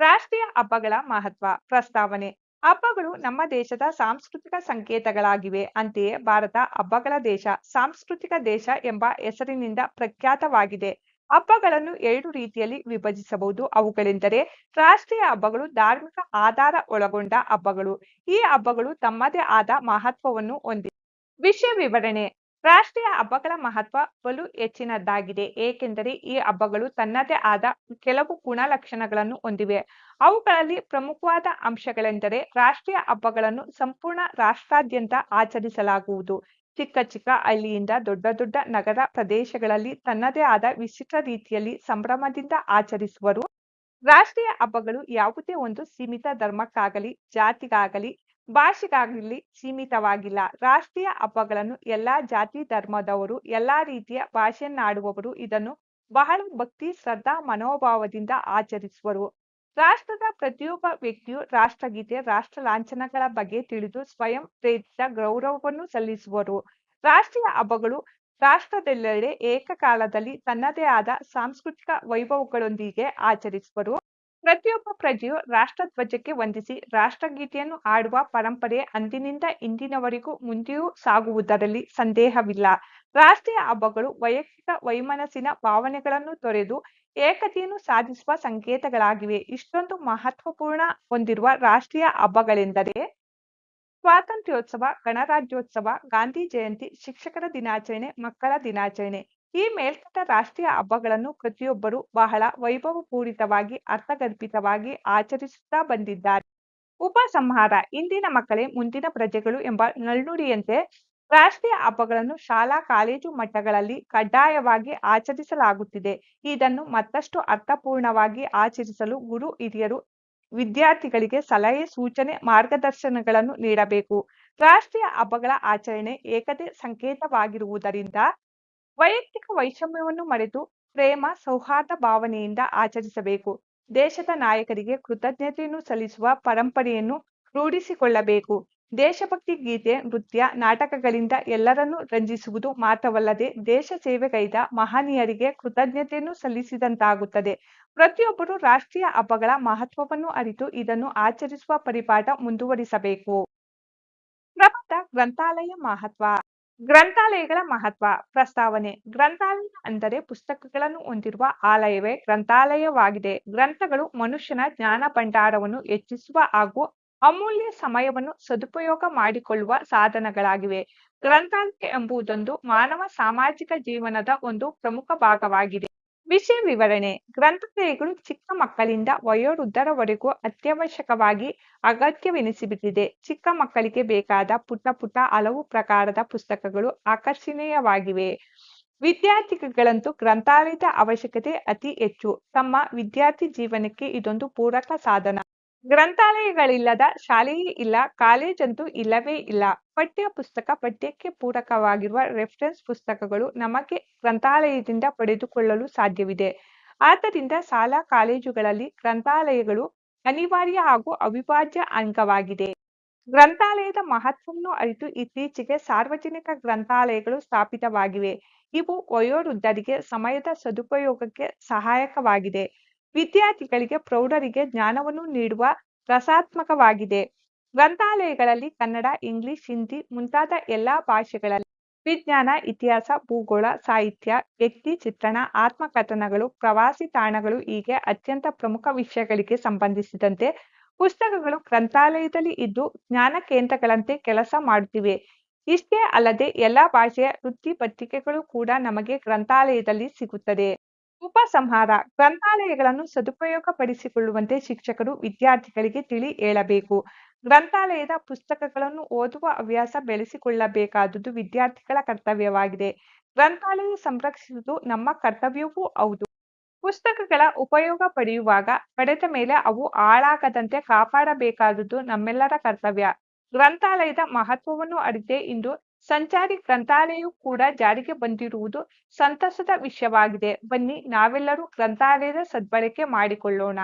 ರಾಷ್ಟ್ರೀಯ ಹಬ್ಬಗಳ ಮಹತ್ವ ಪ್ರಸ್ತಾವನೆ. ಹಬ್ಬಗಳು ನಮ್ಮ ದೇಶದ ಸಾಂಸ್ಕೃತಿಕ ಸಂಕೇತಗಳಾಗಿವೆ. ಅಂತೆಯೇ ಭಾರತ ಹಬ್ಬಗಳ ದೇಶ, ಸಾಂಸ್ಕೃತಿಕ ದೇಶ ಎಂಬ ಹೆಸರಿನಿಂದ ಪ್ರಖ್ಯಾತವಾಗಿದೆ. ಹಬ್ಬಗಳನ್ನು ಎರಡು ರೀತಿಯಲ್ಲಿ ವಿಭಜಿಸಬಹುದು. ಅವುಗಳೆಂದರೆ ರಾಷ್ಟ್ರೀಯ ಹಬ್ಬಗಳು, ಧಾರ್ಮಿಕ ಆಧಾರ ಒಳಗೊಂಡ ಹಬ್ಬಗಳು. ಈ ಹಬ್ಬಗಳು ತಮ್ಮದೇ ಆದ ಮಹತ್ವವನ್ನು ಹೊಂದಿವೆ ವಿಷಯ ವಿವರಣೆ. ರಾಷ್ಟ್ರೀಯ ಹಬ್ಬಗಳ ಮಹತ್ವ ಬಲು ಹೆಚ್ಚಿನದ್ದಾಗಿದೆ. ಏಕೆಂದರೆ ಈ ಹಬ್ಬಗಳು ತನ್ನದೇ ಆದ ಕೆಲವು ಗುಣಲಕ್ಷಣಗಳನ್ನು ಹೊಂದಿವೆ. ಅವುಗಳಲ್ಲಿ ಪ್ರಮುಖವಾದ ಅಂಶಗಳೆಂದರೆ ರಾಷ್ಟ್ರೀಯ ಹಬ್ಬಗಳನ್ನು ಸಂಪೂರ್ಣ ರಾಷ್ಟ್ರಾದ್ಯಂತ ಆಚರಿಸಲಾಗುವುದು. ಚಿಕ್ಕ ಚಿಕ್ಕ ಹಳ್ಳಿಯಿಂದ ದೊಡ್ಡ ದೊಡ್ಡ ನಗರ ಪ್ರದೇಶಗಳಲ್ಲಿ ತನ್ನದೇ ಆದ ವಿಶಿಷ್ಟ ರೀತಿಯಲ್ಲಿ ಸಂಭ್ರಮದಿಂದ ಆಚರಿಸುವರು. ರಾಷ್ಟ್ರೀಯ ಹಬ್ಬಗಳು ಯಾವುದೇ ಒಂದು ಸೀಮಿತ ಧರ್ಮಕ್ಕಾಗಲಿ, ಜಾತಿಗಾಗಲಿ, ಭಾಷೆಗಾಗಲಿ ಸೀಮಿತವಾಗಿಲ್ಲ. ರಾಷ್ಟ್ರೀಯ ಹಬ್ಬಗಳನ್ನು ಎಲ್ಲಾ ಜಾತಿ ಧರ್ಮದವರು, ಎಲ್ಲಾ ರೀತಿಯ ಭಾಷೆಯನ್ನಾಡುವವರು ಇದನ್ನು ಬಹಳ ಭಕ್ತಿ, ಶ್ರದ್ಧಾ, ಮನೋಭಾವದಿಂದ ಆಚರಿಸುವರು. ರಾಷ್ಟ್ರದ ಪ್ರತಿಯೊಬ್ಬ ವ್ಯಕ್ತಿಯು ರಾಷ್ಟ್ರಗೀತೆ ರಾಷ್ಟ್ರ ಲಾಂಛನಗಳ ಬಗ್ಗೆ ತಿಳಿದು ಸ್ವಯಂ ಪ್ರೇರಿತ ಗೌರವವನ್ನು ಸಲ್ಲಿಸುವರು. ರಾಷ್ಟ್ರೀಯ ಹಬ್ಬಗಳು ರಾಷ್ಟ್ರದೆಲ್ಲೆಡೆ ಏಕಕಾಲದಲ್ಲಿ ತನ್ನದೇ ಆದ ಸಾಂಸ್ಕೃತಿಕ ವೈಭವಗಳೊಂದಿಗೆ ಆಚರಿಸುವರು. ಪ್ರತಿಯೊಬ್ಬ ಪ್ರಜೆಯು ರಾಷ್ಟ್ರಧ್ವಜಕ್ಕೆ ವಂದಿಸಿ ರಾಷ್ಟ್ರಗೀತೆಯನ್ನು ಹಾಡುವ ಪರಂಪರೆ ಅಂದಿನಿಂದ ಇಂದಿನವರೆಗೂ ಮುಂದೆಯೂ ಸಾಗುವುದರಲ್ಲಿ ಸಂದೇಹವಿಲ್ಲ. ರಾಷ್ಟ್ರೀಯ ಹಬ್ಬಗಳು ವೈಯಕ್ತಿಕ ವೈಮನಸ್ಸಿನ ಭಾವನೆಗಳನ್ನು ತೊರೆದು ಏಕತೆಯನ್ನು ಸಾಧಿಸುವ ಸಂಕೇತಗಳಾಗಿವೆ. ಇಷ್ಟೊಂದು ಮಹತ್ವಪೂರ್ಣ ಹೊಂದಿರುವ ರಾಷ್ಟ್ರೀಯ ಹಬ್ಬಗಳೆಂದರೆ ಸ್ವಾತಂತ್ರ್ಯೋತ್ಸವ, ಗಣರಾಜ್ಯೋತ್ಸವ, ಗಾಂಧಿ ಜಯಂತಿ, ಶಿಕ್ಷಕರ ದಿನಾಚರಣೆ, ಮಕ್ಕಳ ದಿನಾಚರಣೆ. ಈ ಮೇಲ್ಕಟ್ಟ ರಾಷ್ಟ್ರೀಯ ಹಬ್ಬಗಳನ್ನು ಪ್ರತಿಯೊಬ್ಬರು ಬಹಳ ವೈಭವಪೂರಿತವಾಗಿ, ಅರ್ಥಗರ್ಭಿತವಾಗಿ ಆಚರಿಸುತ್ತಾ ಬಂದಿದ್ದಾರೆ. ಉಪಸಂಹಾರ, ಇಂದಿನ ಮಕ್ಕಳೇ ಮುಂದಿನ ಪ್ರಜೆಗಳು ಎಂಬ ನಲ್ನುಡಿಯಂತೆ ರಾಷ್ಟ್ರೀಯ ಹಬ್ಬಗಳನ್ನು ಶಾಲಾ, ಕಾಲೇಜು ಮಟ್ಟಗಳಲ್ಲಿ ಕಡ್ಡಾಯವಾಗಿ ಆಚರಿಸಲಾಗುತ್ತಿದೆ. ಇದನ್ನು ಮತ್ತಷ್ಟು ಅರ್ಥಪೂರ್ಣವಾಗಿ ಆಚರಿಸಲು ಗುರು, ಹಿರಿಯರು, ವಿದ್ಯಾರ್ಥಿಗಳಿಗೆ ಸಲಹೆ, ಸೂಚನೆ, ಮಾರ್ಗದರ್ಶನಗಳನ್ನು ನೀಡಬೇಕು. ರಾಷ್ಟ್ರೀಯ ಹಬ್ಬಗಳ ಆಚರಣೆ ಏಕತೆ ಸಂಕೇತವಾಗಿರುವುದರಿಂದ ವೈಯಕ್ತಿಕ ವೈಷಮ್ಯವನ್ನು ಮರೆತು ಪ್ರೇಮ, ಸೌಹಾರ್ದ ಭಾವನೆಯಿಂದ ಆಚರಿಸಬೇಕು. ದೇಶದ ನಾಯಕರಿಗೆ ಕೃತಜ್ಞತೆಯನ್ನು ಸಲ್ಲಿಸುವ ಪರಂಪರೆಯನ್ನು ರೂಢಿಸಿಕೊಳ್ಳಬೇಕು. ದೇಶಭಕ್ತಿ ಗೀತೆ, ನೃತ್ಯ, ನಾಟಕಗಳಿಂದ ಎಲ್ಲರನ್ನೂ ರಂಜಿಸುವುದು ಮಾತ್ರವಲ್ಲದೆ ದೇಶ ಸೇವೆಗೈದ ಮಹನೀಯರಿಗೆ ಕೃತಜ್ಞತೆಯನ್ನು ಸಲ್ಲಿಸಿದಂತಾಗುತ್ತದೆ. ಪ್ರತಿಯೊಬ್ಬರು ರಾಷ್ಟ್ರೀಯ ಹಬ್ಬಗಳ ಮಹತ್ವವನ್ನು ಅರಿತು ಇದನ್ನು ಆಚರಿಸುವ ಪರಿಪಾಠ ಮುಂದುವರಿಸಬೇಕು. ಪ್ರಬಂಧ ಗ್ರಂಥಾಲಯ ಮಹತ್ವ. ಗ್ರಂಥಾಲಯಗಳ ಮಹತ್ವ. ಪ್ರಸ್ತಾವನೆ. ಗ್ರಂಥಾಲಯ ಅಂದರೆ ಪುಸ್ತಕಗಳನ್ನು ಹೊಂದಿರುವ ಆಲಯವೇ ಗ್ರಂಥಾಲಯವಾಗಿದೆ. ಗ್ರಂಥಗಳು ಮನುಷ್ಯನ ಜ್ಞಾನ ಭಂಡಾರವನ್ನು ಹೆಚ್ಚಿಸುವ ಹಾಗೂ ಅಮೂಲ್ಯ ಸಮಯವನ್ನು ಸದುಪಯೋಗ ಮಾಡಿಕೊಳ್ಳುವ ಸಾಧನಗಳಾಗಿವೆ. ಗ್ರಂಥಾಲಯ ಎಂಬುದೊಂದು ಮಾನವ ಸಾಮಾಜಿಕ ಜೀವನದ ಒಂದು ಪ್ರಮುಖ ಭಾಗವಾಗಿದೆ. ವಿಷಯ ವಿವರಣೆ. ಗ್ರಂಥಾಲಯಗಳು ಚಿಕ್ಕ ಮಕ್ಕಳಿಂದ ವಯೋವೃದ್ಧರವರೆಗೂ ಅತ್ಯವಶ್ಯಕವಾಗಿ ಅಗತ್ಯವೆನಿಸಿಬಿಟ್ಟಿದೆ ಚಿಕ್ಕ ಮಕ್ಕಳಿಗೆ ಬೇಕಾದ ಪುಟ್ಟ ಪುಟ್ಟ ಹಲವು ಪ್ರಕಾರದ ಪುಸ್ತಕಗಳು ಆಕರ್ಷಣೀಯವಾಗಿವೆ. ವಿದ್ಯಾರ್ಥಿಗಳಂತೂ ಗ್ರಂಥಾಲಯದ ಅವಶ್ಯಕತೆ ಅತಿ ಹೆಚ್ಚು. ತಮ್ಮ ವಿದ್ಯಾರ್ಥಿ ಜೀವನಕ್ಕೆ ಇದೊಂದು ಪೂರಕ ಸಾಧನ. ಗ್ರಂಥಾಲಯಗಳಿಲ್ಲದ ಶಾಲೆಯೇ ಇಲ್ಲ ಕಾಲೇಜಂತೂ ಇಲ್ಲವೇ ಇಲ್ಲ. ಪಠ್ಯ ಪುಸ್ತಕ ಪಠ್ಯಕ್ಕೆ ಪೂರಕವಾಗಿರುವ ರೆಫರೆನ್ಸ್ ಪುಸ್ತಕಗಳು ನಮಗೆ ಗ್ರಂಥಾಲಯದಿಂದ ಪಡೆದುಕೊಳ್ಳಲು ಸಾಧ್ಯವಿದೆ. ಆದ್ದರಿಂದ ಶಾಲಾ ಕಾಲೇಜುಗಳಲ್ಲಿ ಗ್ರಂಥಾಲಯಗಳು ಅನಿವಾರ್ಯ ಹಾಗೂ ಅವಿಭಾಜ್ಯ ಅಂಗವಾಗಿದೆ. ಗ್ರಂಥಾಲಯದ ಮಹತ್ವವನ್ನು ಅರಿತು ಇತ್ತೀಚೆಗೆ ಸಾರ್ವಜನಿಕ ಗ್ರಂಥಾಲಯಗಳು ಸ್ಥಾಪಿತವಾಗಿವೆ. ಇವು ವಯೋವೃದ್ಧರಿಗೆ ಸಮಯದ ಸದುಪಯೋಗಕ್ಕೆ ಸಹಾಯಕವಾಗಿದೆ. ವಿದ್ಯಾರ್ಥಿಗಳಿಗೆ ಪ್ರೌಢರಿಗೆ ಜ್ಞಾನವನ್ನು ನೀಡುವ ರಸಾತ್ಮಕವಾಗಿದೆ. ಗ್ರಂಥಾಲಯಗಳಲ್ಲಿ ಕನ್ನಡ, ಇಂಗ್ಲಿಷ್, ಹಿಂದಿ ಮುಂತಾದ ಎಲ್ಲಾ ಭಾಷೆಗಳಲ್ಲಿ ವಿಜ್ಞಾನ, ಇತಿಹಾಸ, ಭೂಗೋಳ, ಸಾಹಿತ್ಯ, ವ್ಯಕ್ತಿ ಚಿತ್ರಣ, ಆತ್ಮಕಥನಗಳು, ಪ್ರವಾಸಿ ತಾಣಗಳು ಹೀಗೆ ಅತ್ಯಂತ ಪ್ರಮುಖ ವಿಷಯಗಳಿಗೆ ಸಂಬಂಧಿಸಿದಂತೆ ಪುಸ್ತಕಗಳು ಗ್ರಂಥಾಲಯದಲ್ಲಿ ಇದ್ದು ಜ್ಞಾನ ಕೇಂದ್ರಗಳಂತೆ ಕೆಲಸ ಮಾಡುತ್ತಿವೆ. ಇಷ್ಟೇ ಅಲ್ಲದೆ ಎಲ್ಲಾ ಭಾಷೆಯ ವೃತ್ತಿ ಪತ್ರಿಕೆಗಳು ಕೂಡ ನಮಗೆ ಗ್ರಂಥಾಲಯದಲ್ಲಿ ಸಿಗುತ್ತದೆ. ಉಪಸಂಹಾರ ಗ್ರಂಥಾಲಯಗಳನ್ನು ಸದುಪಯೋಗಪಡಿಸಿಕೊಳ್ಳುವಂತೆ ಶಿಕ್ಷಕರು ವಿದ್ಯಾರ್ಥಿಗಳಿಗೆ ತಿಳಿ ಹೇಳಬೇಕು. ಗ್ರಂಥಾಲಯದ ಪುಸ್ತಕಗಳನ್ನು ಓದುವ ಹವ್ಯಾಸ ಬೆಳೆಸಿಕೊಳ್ಳಬೇಕಾದುದು ವಿದ್ಯಾರ್ಥಿಗಳ ಕರ್ತವ್ಯವಾಗಿದೆ. ಗ್ರಂಥಾಲಯ ಸಂರಕ್ಷಿಸುವುದು ನಮ್ಮ ಕರ್ತವ್ಯವೂ ಹೌದು. ಪುಸ್ತಕಗಳ ಉಪಯೋಗ ಪಡೆಯುವಾಗ ಪಡೆದ ಮೇಲೆ ಅವು ಹಾಳಾಗದಂತೆ ಕಾಪಾಡಬೇಕಾದುದು ನಮ್ಮೆಲ್ಲರ ಕರ್ತವ್ಯ. ಗ್ರಂಥಾಲಯದ ಮಹತ್ವವನ್ನು ಅರಿತೇ ಇಂದು ಸಂಚಾರಿ ಗ್ರಂಥಾಲಯವು ಕೂಡ ಜಾರಿಗೆ ಬಂದಿರುವುದು ಸಂತಸದ ವಿಷಯವಾಗಿದೆ. ಬನ್ನಿ, ನಾವೆಲ್ಲರೂ ಗ್ರಂಥಾಲಯದ ಸದ್ಬಳಕೆ ಮಾಡಿಕೊಳ್ಳೋಣ.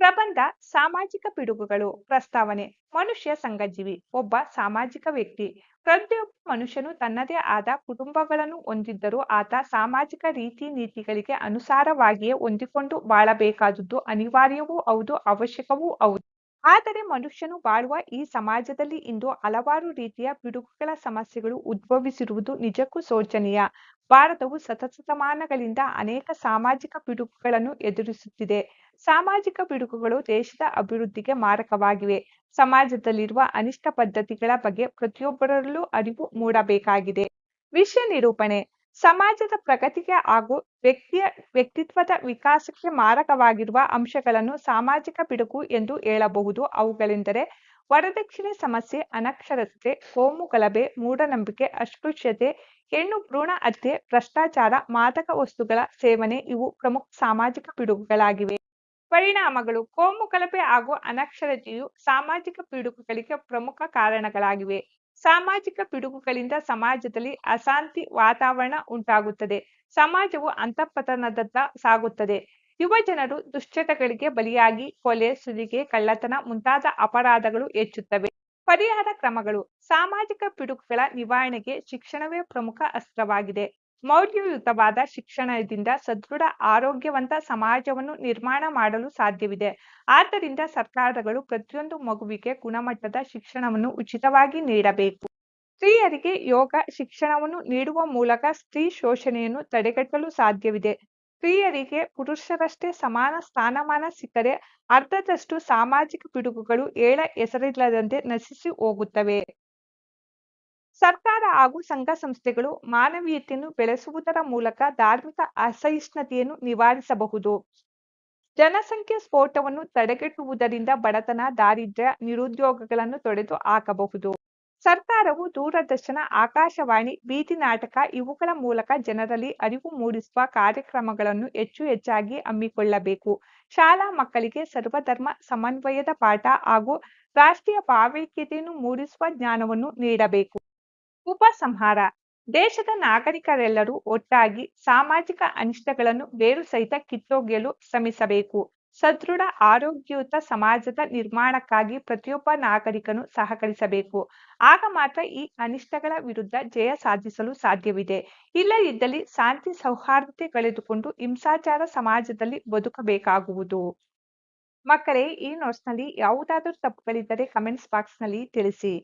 ಪ್ರಬಂಧ, ಸಾಮಾಜಿಕ ಪಿಡುಗುಗಳು, ಪ್ರಸ್ತಾವನೆ, ಮನುಷ್ಯ ಸಂಘಜೀವಿ, ಒಬ್ಬ ಸಾಮಾಜಿಕ ವ್ಯಕ್ತಿ. ಪ್ರತಿಯೊಬ್ಬ ಮನುಷ್ಯನು ತನ್ನದೇ ಆದ ಕುಟುಂಬಗಳನ್ನು ಹೊಂದಿದ್ದರೂ ಆತ ಸಾಮಾಜಿಕ ರೀತಿ ನೀತಿಗಳಿಗೆ ಅನುಸಾರವಾಗಿಯೇ ಹೊಂದಿಕೊಂಡು ಬಾಳಬೇಕಾದದ್ದು ಅನಿವಾರ್ಯವೂ ಹೌದು, ಅವಶ್ಯಕವೂ ಹೌದು. ಆದರೆ ಮನುಷ್ಯನು ಬಾಳುವ ಈ ಸಮಾಜದಲ್ಲಿ ಇಂದು ಹಲವಾರು ರೀತಿಯ ಪಿಡುಗುಗಳ ಸಮಸ್ಯೆಗಳು ಉದ್ಭವಿಸಿರುವುದು ನಿಜಕ್ಕೂ ಶೋಚನೀಯ. ಭಾರತವು ಶತಶತಮಾನಗಳಿಂದ ಅನೇಕ ಸಾಮಾಜಿಕ ಪಿಡುಗುಗಳನ್ನು ಎದುರಿಸುತ್ತಿದೆ. ಸಾಮಾಜಿಕ ಪಿಡುಗುಗಳು ದೇಶದ ಅಭಿವೃದ್ಧಿಗೆ ಮಾರಕವಾಗಿವೆ. ಸಮಾಜದಲ್ಲಿರುವ ಅನಿಷ್ಟ ಪದ್ಧತಿಗಳ ಬಗ್ಗೆ ಪ್ರತಿಯೊಬ್ಬರಲ್ಲೂ ಅರಿವು ಮೂಡಬೇಕಾಗಿದೆ. ವಿಷಯ ನಿರೂಪಣೆ. ಸಮಾಜದ ಪ್ರಗತಿಗೆ ಹಾಗೂ ವ್ಯಕ್ತಿಯ ವ್ಯಕ್ತಿತ್ವದ ವಿಕಾಸಕ್ಕೆ ಮಾರಕವಾಗಿರುವ ಅಂಶಗಳನ್ನು ಸಾಮಾಜಿಕ ಪಿಡುಗು ಎಂದು ಹೇಳಬಹುದು. ಅವುಗಳೆಂದರೆ, ವರದಕ್ಷಿಣೆ ಸಮಸ್ಯೆ, ಅನಕ್ಷರತೆ, ಕೋಮು ಗಲಭೆ, ಮೂಢನಂಬಿಕೆ, ಅಸ್ಪೃಶ್ಯತೆ, ಹೆಣ್ಣು ಭ್ರೂಣ ಹತ್ಯೆ, ಭ್ರಷ್ಟಾಚಾರ, ಮಾದಕ ವಸ್ತುಗಳ ಸೇವನೆ ಇವು ಪ್ರಮುಖ ಸಾಮಾಜಿಕ ಪಿಡುಗುಗಳಾಗಿವೆ. ಪರಿಣಾಮಗಳು, ಕೋಮು ಗಲಭೆ ಹಾಗೂ ಅನಕ್ಷರತೆಯು ಸಾಮಾಜಿಕ ಪಿಡುಗುಗಳಿಗೆ ಪ್ರಮುಖ ಕಾರಣಗಳಾಗಿವೆ. ಸಾಮಾಜಿಕ ಪಿಡುಗುಗಳಿಂದ ಸಮಾಜದಲ್ಲಿ ಅಶಾಂತಿ ವಾತಾವರಣ ಉಂಟಾಗುತ್ತದೆ. ಸಮಾಜವು ಅಂತಃಪತನದತ್ತ ಸಾಗುತ್ತದೆ. ಯುವ ಜನರು ದುಶ್ಚಟಗಳಿಗೆ ಬಲಿಯಾಗಿ ಕೊಲೆ, ಸುಲಿಗೆ, ಕಳ್ಳತನ ಮುಂತಾದ ಅಪರಾಧಗಳು ಹೆಚ್ಚುತ್ತವೆ. ಪರಿಹಾರ ಕ್ರಮಗಳು. ಸಾಮಾಜಿಕ ಪಿಡುಗುಗಳ ನಿವಾರಣೆಗೆ ಶಿಕ್ಷಣವೇ ಪ್ರಮುಖ ಅಸ್ತ್ರವಾಗಿದೆ. ಮೌಲ್ಯಯುತವಾದ ಶಿಕ್ಷಣದಿಂದ ಸದೃಢ, ಆರೋಗ್ಯವಂತ ಸಮಾಜವನ್ನು ನಿರ್ಮಾಣ ಮಾಡಲು ಸಾಧ್ಯವಿದೆ. ಆದ್ದರಿಂದ ಸರ್ಕಾರಗಳು ಪ್ರತಿಯೊಂದು ಮಗುವಿಗೆ ಗುಣಮಟ್ಟದ ಶಿಕ್ಷಣವನ್ನು ಉಚಿತವಾಗಿ ನೀಡಬೇಕು. ಸ್ತ್ರೀಯರಿಗೆ ಯೋಗ ಶಿಕ್ಷಣವನ್ನು ನೀಡುವ ಮೂಲಕ ಸ್ತ್ರೀ ಶೋಷಣೆಯನ್ನು ತಡೆಗಟ್ಟಲು ಸಾಧ್ಯವಿದೆ. ಸ್ತ್ರೀಯರಿಗೆ ಪುರುಷರಷ್ಟೇ ಸಮಾನ ಸ್ಥಾನಮಾನ ಸಿಕ್ಕರೆ ಅರ್ಧದಷ್ಟು ಸಾಮಾಜಿಕ ಪಿಡುಗುಗಳು ಏಳ ಹೆಸರಿಲ್ಲದಂತೆ ನಶಿಸಿ ಹೋಗುತ್ತವೆ. ಸರ್ಕಾರ ಹಾಗೂ ಸಂಘ ಸಂಸ್ಥೆಗಳು ಮಾನವೀಯತೆಯನ್ನು ಬೆಳೆಸುವುದರ ಮೂಲಕ ಧಾರ್ಮಿಕ ಅಸಹಿಷ್ಣುತೆಯನ್ನು ನಿವಾರಿಸಬಹುದು. ಜನಸಂಖ್ಯೆ ಸ್ಫೋಟವನ್ನು ತಡೆಗಟ್ಟುವುದರಿಂದ ಬಡತನ, ದಾರಿದ್ರ್ಯ, ನಿರುದ್ಯೋಗಗಳನ್ನು ತೊಡೆದು ಹಾಕಬಹುದು. ಸರ್ಕಾರವು ದೂರದರ್ಶನ, ಆಕಾಶವಾಣಿ, ಬೀದಿ ನಾಟಕ ಇವುಗಳ ಮೂಲಕ ಜನರಲ್ಲಿ ಅರಿವು ಮೂಡಿಸುವ ಕಾರ್ಯಕ್ರಮಗಳನ್ನು ಹೆಚ್ಚು ಹೆಚ್ಚಾಗಿ ಹಮ್ಮಿಕೊಳ್ಳಬೇಕು. ಶಾಲಾ ಮಕ್ಕಳಿಗೆ ಸರ್ವಧರ್ಮ ಸಮನ್ವಯದ ಪಾಠ ಹಾಗೂ ರಾಷ್ಟ್ರೀಯ ಭಾವೈಕ್ಯತೆಯನ್ನು ಮೂಡಿಸುವ ಜ್ಞಾನವನ್ನು ನೀಡಬೇಕು. ಉಪಸಂಹಾರ. ದೇಶದ ನಾಗರಿಕರೆಲ್ಲರೂ ಒಟ್ಟಾಗಿ ಸಾಮಾಜಿಕ ಅನಿಷ್ಟಗಳನ್ನು ಬೇರು ಸಹಿತ ಕಿತ್ತೊಗೆಯಲು ಶ್ರಮಿಸಬೇಕು. ಸದೃಢ, ಆರೋಗ್ಯಯುತ ಸಮಾಜದ ನಿರ್ಮಾಣಕ್ಕಾಗಿ ಪ್ರತಿಯೊಬ್ಬ ನಾಗರಿಕನು ಸಹಕರಿಸಬೇಕು. ಆಗ ಮಾತ್ರ ಈ ಅನಿಷ್ಟಗಳ ವಿರುದ್ಧ ಜಯ ಸಾಧಿಸಲು ಸಾಧ್ಯವಿದೆ. ಇಲ್ಲದಿದ್ದಲ್ಲಿ ಶಾಂತಿ, ಸೌಹಾರ್ದತೆ ಕಳೆದುಕೊಂಡು ಹಿಂಸಾಚಾರ ಸಮಾಜದಲ್ಲಿ ಬದುಕಬೇಕಾಗುವುದು. ಮಕ್ಕಳೇ, ಈ ನೋಟ್ಸ್ನಲ್ಲಿ ಯಾವುದಾದರೂ ತಪ್ಪುಗಳಿದ್ದರೆ ಕಮೆಂಟ್ಸ್ ಬಾಕ್ಸ್ನಲ್ಲಿ ತಿಳಿಸಿ.